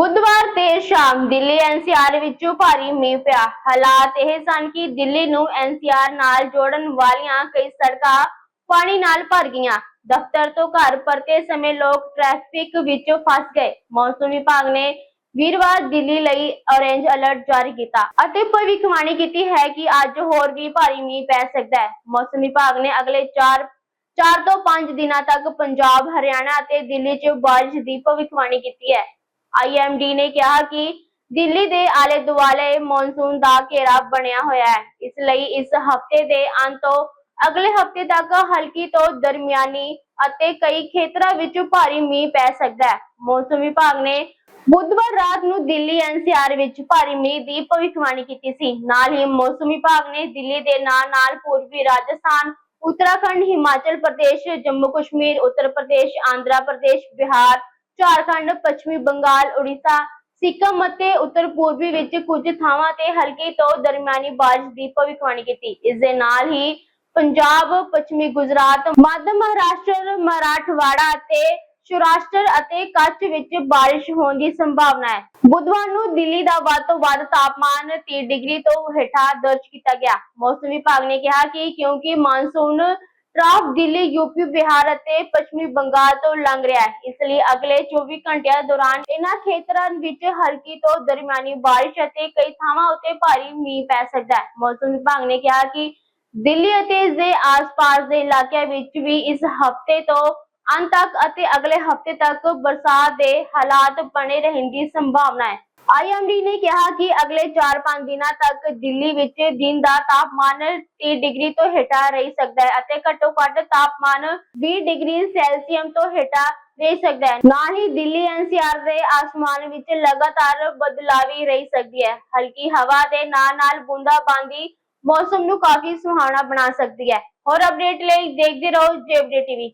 ਬੁੱਧਵਾਰ ਦੇਰ ਸ਼ਾਮ ਦਿੱਲੀ ਐਨਸੀਆਰ ਵਿੱਚੋਂ ਭਾਰੀ ਮੀਂਹ ਪਿਆ। ਹਾਲਾਤ ਇਹ ਸਨ ਕਿ ਦਿੱਲੀ ਨੂੰ ਐਨਸੀਆਰ ਨਾਲ ਜੋੜਨ ਵਾਲੀਆਂ ਕਈ ਸੜਕਾਂ ਪਾਣੀ ਨਾਲ ਭਰ ਗਈਆਂ। ਦਫ਼ਤਰ ਤੋਂ ਘਰ ਪਰਤੇ ਸਮੇਂ ਲੋਕ ਟ੍ਰੈਫਿਕ ਵਿੱਚ ਫਸ ਗਏ। ਮੌਸਮ ਵਿਭਾਗ ਨੇ ਵੀਰਵਾਰ ਦਿੱਲੀ ਲਈ ਔਰੇਂਜ ਅਲਰਟ ਜਾਰੀ ਕੀਤਾ ਅਤੇ ਭਵਿੱਖਬਾਣੀ ਕੀਤੀ ਹੈ ਕਿ ਅੱਜ ਹੋਰ ਵੀ ਭਾਰੀ ਮੀਂਹ ਪੈ ਸਕਦਾ ਹੈ। ਮੌਸਮ ਵਿਭਾਗ ਨੇ ਅਗਲੇ 4 4 ਤੋਂ 5 ਦਿਨਾਂ ਤੱਕ ਪੰਜਾਬ, ਹਰਿਆਣਾ ਅਤੇ ਦਿੱਲੀ 'ਚ ਬਾਰਿਸ਼ ਦੀ ਭਵਿੱਖਬਾਣੀ ਕੀਤੀ ਹੈ। ਆਈਐਮਡੀ ਨੇ ਕਿਹਾ ਕਿ ਦਿੱਲੀ ਦੇ ਆਲੇ ਦੁਆਲੇ ਮੌਨਸੂਨ ਦਾ ਘੇਰਾ ਬਣਿਆ ਹੋਇਆ ਹੈ। ਇਸ ਲਈ ਇਸ ਹਫ਼ਤੇ ਦੇ ਅੰਤ ਤੋਂ ਅਗਲੇ ਹਫ਼ਤੇ ਤੱਕ ਹਲਕੀ ਤੋਂ ਦਰਮਿਆਨੀ ਅਤੇ ਕਈ ਖੇਤਰਾਂ ਵਿੱਚ ਭਾਰੀ ਮੀਂਹ ਪੈ ਸਕਦਾ ਹੈ। ਮੌਸਮ ਵਿਭਾਗ ਨੇ ਬੁੱਧਵਾਰ ਰਾਤ ਨੂੰ ਦਿੱਲੀ ਐਨਸੀਆਰ ਵਿੱਚ ਭਾਰੀ ਮੀਂਹ ਦੀ ਭਵਿੱਖਬਾਣੀ ਕੀਤੀ ਸੀ। ਨਾਲ ਹੀ ਮੌਸਮ ਵਿਭਾਗ ਨੇ ਦਿੱਲੀ ਦੇ ਨਾਲ-ਨਾਲ ਪੂਰਬੀ ਰਾਜਸਥਾਨ, ਉੱਤਰਾਖੰਡ, ਹਿਮਾਚਲ ਪ੍ਰਦੇਸ਼, ਜੰਮੂ ਕਸ਼ਮੀਰ, ਉੱਤਰ ਪ੍ਰਦੇਸ਼, ਆਂਧਰਾ ਪ੍ਰਦੇਸ਼, ਬਿਹਾਰ ਝਾਰਖੰਡ, ਪੱਛਮੀ ਬੰਗਾਲ, ਉੜੀਸਾ, ਸਿੱਕਮ ਅਤੇ ਉੱਤਰ ਪੂਰਬੀ ਵਿੱਚ ਕੁਝ ਥਾਵਾਂ ਤੇ ਹਲਕੀ ਤੋਂ ਦਰਮਿਆਨੀ ਬਾਰਿਸ਼ ਦੀ ਭਵਿੱਖਬਾਣੀ ਕੀਤੀ। ਇਸ ਦੇ ਨਾਲ ਹੀ ਪੰਜਾਬ, ਪੱਛਮੀ ਗੁਜਰਾਤ, ਮੱਧ ਮਹਾਰਾਸ਼ਟਰ, ਮਰਾਠਵਾੜਾ ਅਤੇ ਸ਼ੁਰਾਸ਼ਟਰ ਅਤੇ ਕੱਛ ਵਿੱਚ ਬਾਰਿਸ਼ ਹੋਣ ਦੀ ਸੰਭਾਵਨਾ ਹੈ। ਬੁੱਧਵਾਰ ਨੂੰ ਦਿੱਲੀ ਦਾ ਵੱਧ ਤੋਂ ਵੱਧ ਤਾਪਮਾਨ 30 ਡਿਗਰੀ ਤੋਂ ਹੇਠਾਂ ਦਰਜ ਕੀਤਾ ਗਿਆ। ਮੌਸਮ ਵਿਭਾਗ ਨੇ ਕਿਹਾ ਕਿ ਕਿਉਂਕਿ monsoon trough Delhi UP Bihar ਅਤੇ ਪੱਛਮੀ ਬੰਗਾਲ ਤੋਂ ਲੰਘ ਰਿਹਾ ਹੈ। ਇਸ ਲਈ ਅਗਲੇ 24 ਘੰਟਿਆਂ ਦੌਰਾਨ ਇਹਨਾਂ ਖੇਤਰਾਂ ਵਿੱਚ ਹਲਕੀ ਤੋਂ ਦਰਮਿਆਨੀ ਬਾਰਿਸ਼ ਅਤੇ ਕਈ ਥਾਵਾਂ ਉੱਤੇ ਭਾਰੀ ਮੀਂਹ ਪੈ ਸਕਦਾ ਹੈ। ਮੌਸਮ ਵਿਭਾਗ ਨੇ ਕਿਹਾ ਕਿ ਦਿੱਲੀ ਅਤੇ ਇਸ ਦੇ ਆਸ-ਪਾਸ ਦੇ ਇਲਾਕਿਆਂ ਵਿੱਚ ਵੀ ਇਸ ਹਫ਼ਤੇ ਤੋਂ ਅੰਤ ਤੱਕ ਅਤੇ ਅਗਲੇ ਹਫ਼ਤੇ ਤੱਕ ਬਰਸਾਤ ਦੇ ਹਾਲਾਤ ਬਣੇ ਰਹਿਣ ਦੀ ਸੰਭਾਵਨਾ ਹੈ। ਆਈਐਮਡੀ ਨੇ ਕਿਹਾ ਕਿ ਅਗਲੇ 4-5 ਦਿਨਾਂ ਤੱਕ ਦਿੱਲੀ ਵਿੱਚ ਦਿਨ ਦਾ ਤਾਪਮਾਨ 30 ਡਿਗਰੀ ਤੋਂ ਹੇਠਾਂ ਰਹਿ ਸਕਦਾ ਹੈ ਅਤੇ ਘੱਟੋ-ਘੱਟ ਤਾਪਮਾਨ 20 ਡਿਗਰੀ ਸੈਲਸੀਅਸ ਤੋਂ ਹੇਠਾਂ ਰਹਿ ਸਕਦਾ ਹੈ। ਨਾ ਹੀ ਦਿੱਲੀ ਐਨਸੀਆਰ ਦੇ ਆਸਮਾਨ ਵਿੱਚ ਲਗਾਤਾਰ ਬਦਲਾਵੀ ਰਹਿ ਸਕਦੀ ਹੈ ਹਲਕੀ ਹਵਾ ਦੇ ਨਾਲ-ਨਾਲ ਬੂੰਦਾਬਾਂਦੀ ਮੌਸਮ ਨੂੰ ਕਾਫੀ ਸੁਹਾਣਾ ਬਣਾ ਸਕਦੀ ਹੈ। ਹੋਰ ਅਪਡੇਟ ਲਈ ਦੇਖਦੇ ਰਹੋ ਜੇਬਡੇ ਟੀਵੀ।